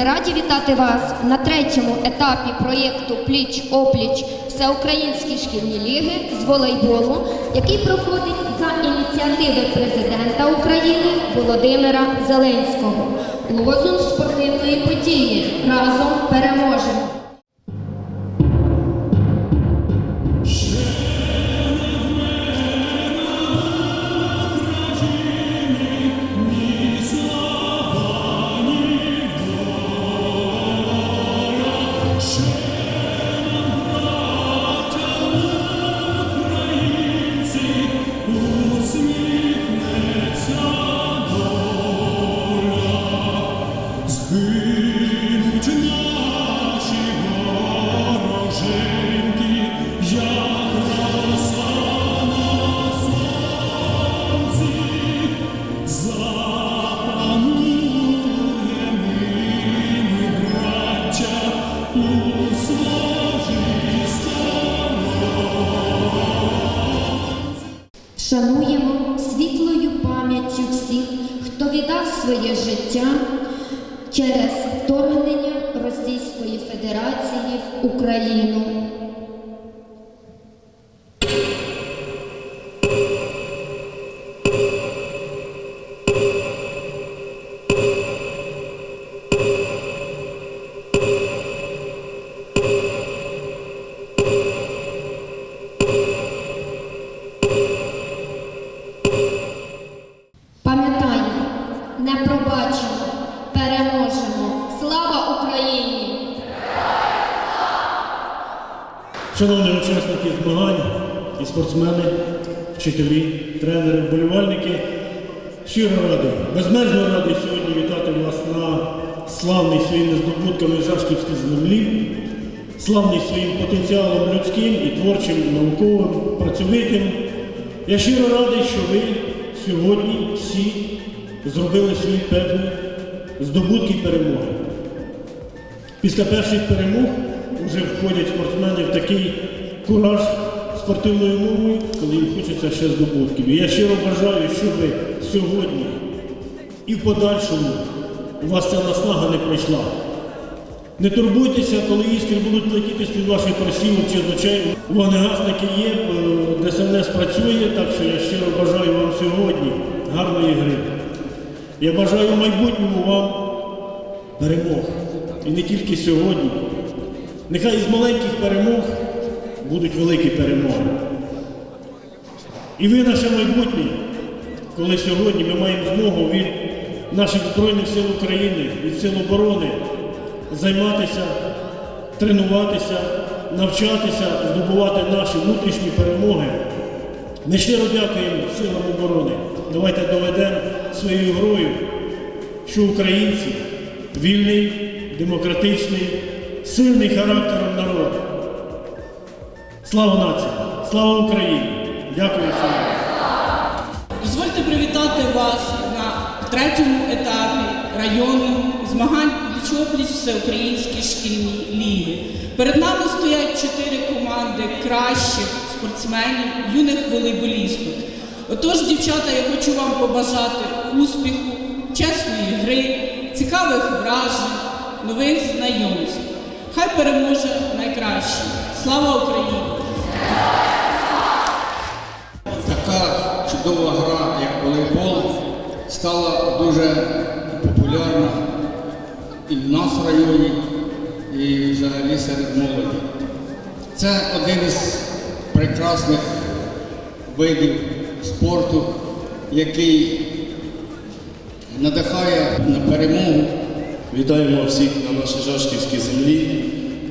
ми раді вітати вас на третьому етапі проєкту Пліч опліч Всеукраїнські шкільні ліги з волейболу, який проходить за ініціативи президента України Володимира Зеленського. Лозунг спортивної події разом переможемо. Шановні учасники змагань і спортсмени, вчителі, тренери, вболівальники, щиро радий, безмежно радий сьогодні вітати вас на славний своїми здобутками Жашківській землі, славний своїм потенціалом людським і творчим, і науковим, працьовитим. Я щиро радий, що ви сьогодні всі зробили свої певні здобутки перемоги. Після перших перемог вже входять спортсмени в такий кураж спортивною мовою, коли їм хочеться ще здобутків. І я щиро бажаю, щоб сьогодні і в подальшому у вас ця наснага не пройшла. Не турбуйтеся, коли іскри будуть летіти з-під ваших кросівок чи з очей. Вогнегасники є, е, ДСНС працює, так що я щиро бажаю вам сьогодні гарної гри. Я бажаю в майбутньому вам перемог. І не тільки сьогодні. Нехай із маленьких перемог будуть великі перемоги. І ви наше майбутнє, коли сьогодні ми маємо змогу від наших Збройних сил України, від сил оборони займатися, тренуватися, навчатися, здобувати наші внутрішні перемоги. Ми щиро дякуємо силам оборони. Давайте доведемо своєю грою, що українці вільний, демократичний, сильний характером народ. Слава нації! Слава Україні! Дякую всім! Дозвольте привітати вас на третьому етапі району змагань пліч-опліч всеукраїнські шкільні ліги. Перед нами стоять чотири команди кращих спортсменів, юних волейболістів. Отож, дівчата, я хочу вам побажати успіху, чесної гри, цікавих вражень, нових знайомств. Хай переможе найкраще. Слава Україні! Така чудова гра, як волейбол, стала дуже популярна і в нас в районі, і взагалі серед молоді. Це один із прекрасних видів спорту, який надихає на перемогу. Вітаємо всіх на нашій Жашківській землі.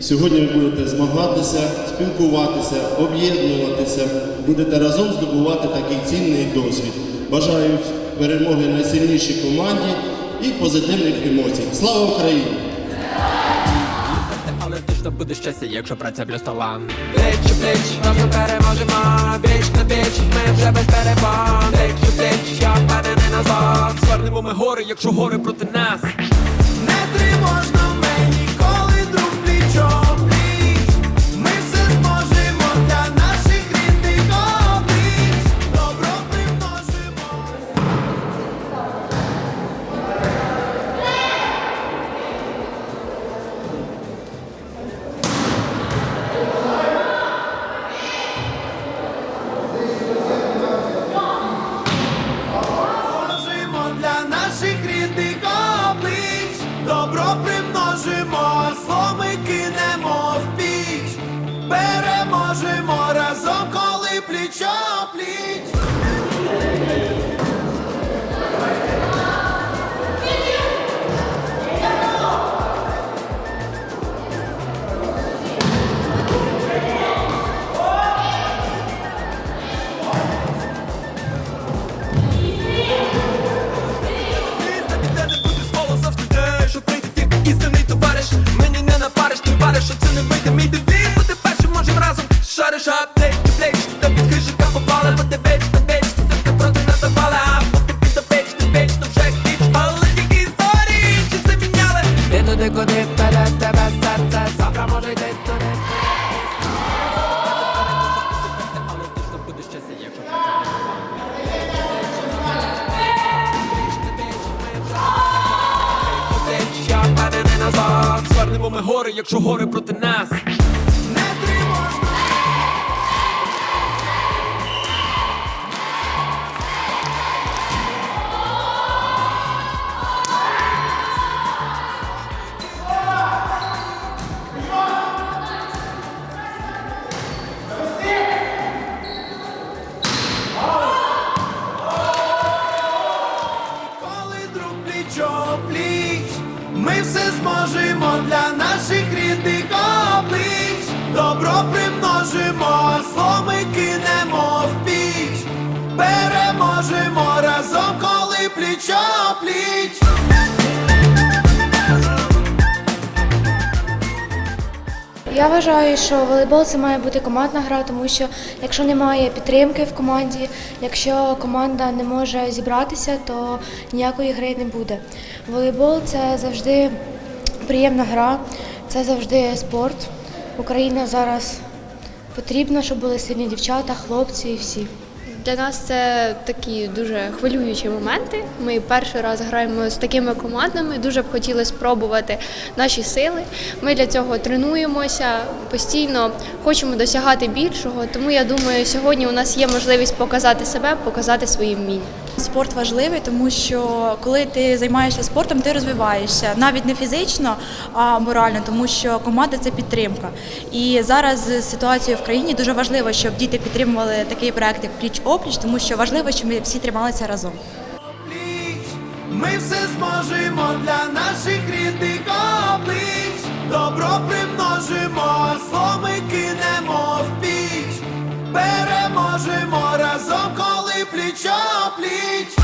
Сьогодні ви будете змагатися, спілкуватися, об'єднуватися, будете разом здобувати такий цінний досвід. Бажаю перемоги найсильнішій команді і позитивних емоцій. Слава Україні! Але ти точно буде щастя, якщо праця плюс талант Плеч у плеч, разом переможемо Віч на віч, ми вже без перебан Плеч у плеч, я впевнений назад Звернемо ми гори, якщо гори проти нас Не тривожно мені, Ти туди, куди вперед тебе серце Завтра може йти туди Але точно буде щастя, якщо праця Я не назад Звернемо ми гори, якщо гори проти нас Я вважаю, що волейбол це має бути командна гра, тому що якщо немає підтримки в команді, якщо команда не може зібратися, то ніякої гри не буде. Волейбол це завжди приємна гра, це завжди спорт. Україна зараз потрібно, щоб були сильні дівчата, хлопці і всі. Для нас це такі дуже хвилюючі моменти. Ми перший раз граємо з такими командами. Дуже б хотіли спробувати наші сили. Ми для цього тренуємося постійно, хочемо досягати більшого. Тому я думаю, сьогодні у нас є можливість показати себе, показати свої вміння. Спорт важливий, тому що коли ти займаєшся спортом, ти розвиваєшся навіть не фізично, а морально, тому що команда це підтримка. І зараз з ситуацією в країні дуже важливо, щоб діти підтримували такий проект, як пліч опліч, тому що важливо, щоб ми всі трималися разом. Ми все зможемо для наших рідних облич Добро примножимо, зло ми кинемо в піч Переможемо разом, коли пліч-о-пліч Де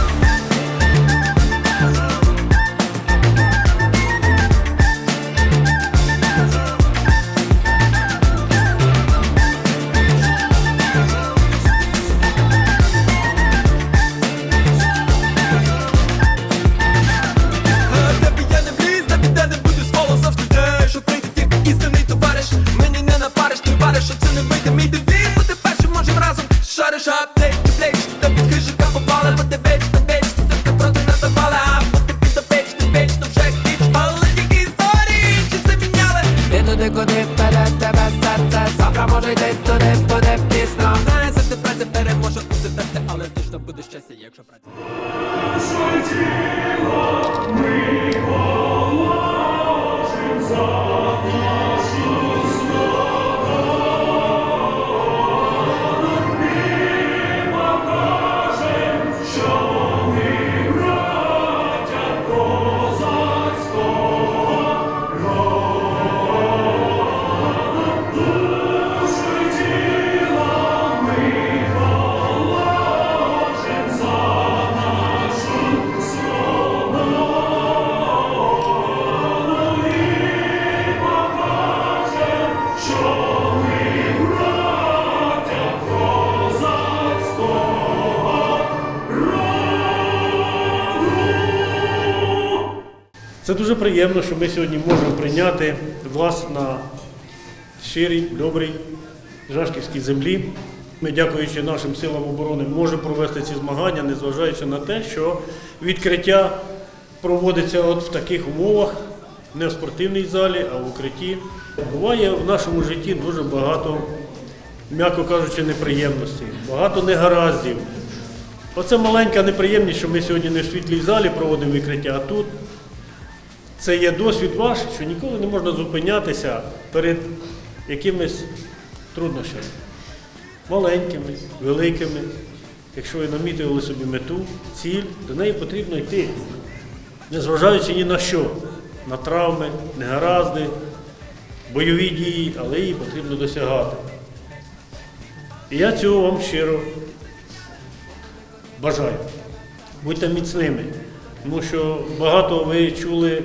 Це дуже приємно, що ми сьогодні можемо прийняти вас на щирій, добрій Жашківській землі. Ми, дякуючи нашим силам оборони, можемо провести ці змагання, незважаючи на те, що відкриття проводиться от в таких умовах, не в спортивній залі, а в укритті. Буває в нашому житті дуже багато, м'яко кажучи, неприємностей, багато негараздів. Оце маленька неприємність, що ми сьогодні не в світлій залі проводимо відкриття, а тут це є досвід ваш, що ніколи не можна зупинятися перед якимись труднощами. Маленькими, великими. Якщо ви намітили собі мету, ціль, до неї потрібно йти, незважаючи ні на що, на травми, негаразди, бойові дії, але її потрібно досягати. І я цього вам щиро бажаю. Будьте міцними. Тому що багато ви чули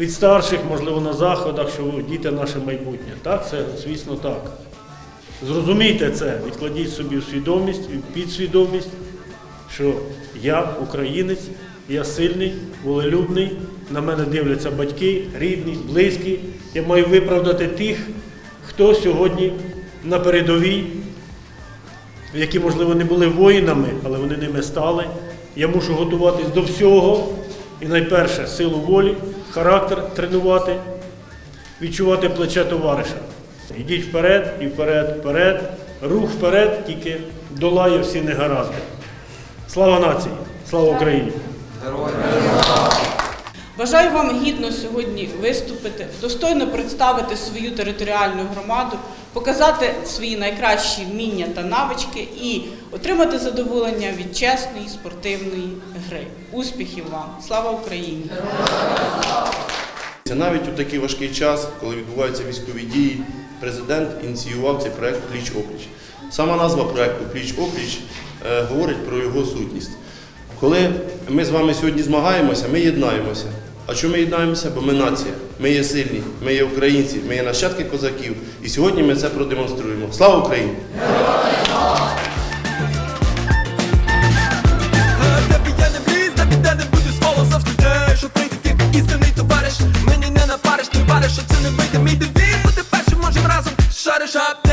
від старших, можливо, на заходах, що діти наше майбутнє. Так, це, звісно, так. Зрозумійте це, відкладіть собі в свідомість, підсвідомість, що я українець, я сильний, волелюбний, на мене дивляться батьки, рідні, близькі. Я маю виправдати тих, хто сьогодні на передовій, які, можливо, не були воїнами, але вони ними стали. Я мушу готуватись до всього. І найперше силу волі, характер тренувати, відчувати плече товариша. Йдіть вперед і вперед, вперед. Рух вперед, тільки долає всі негаразди. Слава нації! Слава Україні! Бажаю вам гідно сьогодні виступити, достойно представити свою територіальну громаду, показати свої найкращі вміння та навички і отримати задоволення від чесної спортивної гри. Успіхів вам! Слава Україні! Навіть у такий важкий час, коли відбуваються військові дії, президент ініціював цей проект Пліч опліч. Сама назва проекту Пліч опліч е, говорить про його сутність. Коли ми з вами сьогодні змагаємося, ми єднаємося. А чому ми єднаємося? Бо ми нація, ми є сильні, ми є українці, ми є нащадки козаків. І сьогодні ми це продемонструємо. Слава Україні! Істинний товариш. Мені не напариш, ти вариш, що це не вийде. Мій девіз Бути першим можем разом Шариш. Аптеч,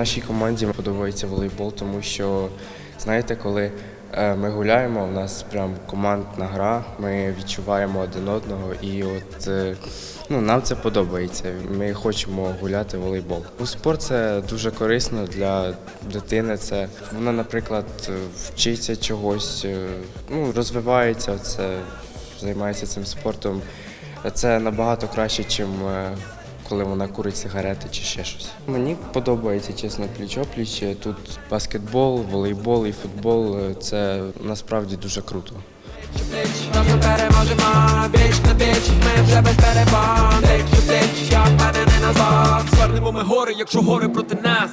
нашій команді подобається волейбол, тому що знаєте, коли е, ми гуляємо, у нас прям командна гра, ми відчуваємо один одного, і от е, ну, нам це подобається. Ми хочемо гуляти в волейбол. У спорт це дуже корисно для дитини. Це вона, наприклад, вчиться чогось, е, ну, розвивається, це, займається цим спортом. Це набагато краще, ніж коли вона курить сигарети чи ще щось. Мені подобається, чесно, пліч-опліч. Тут баскетбол, волейбол і футбол це насправді дуже круто. переможемо Віч на біч, ми вже без перебан Плеч, плеч, як мене не назад. Звернемо ми гори, якщо гори проти нас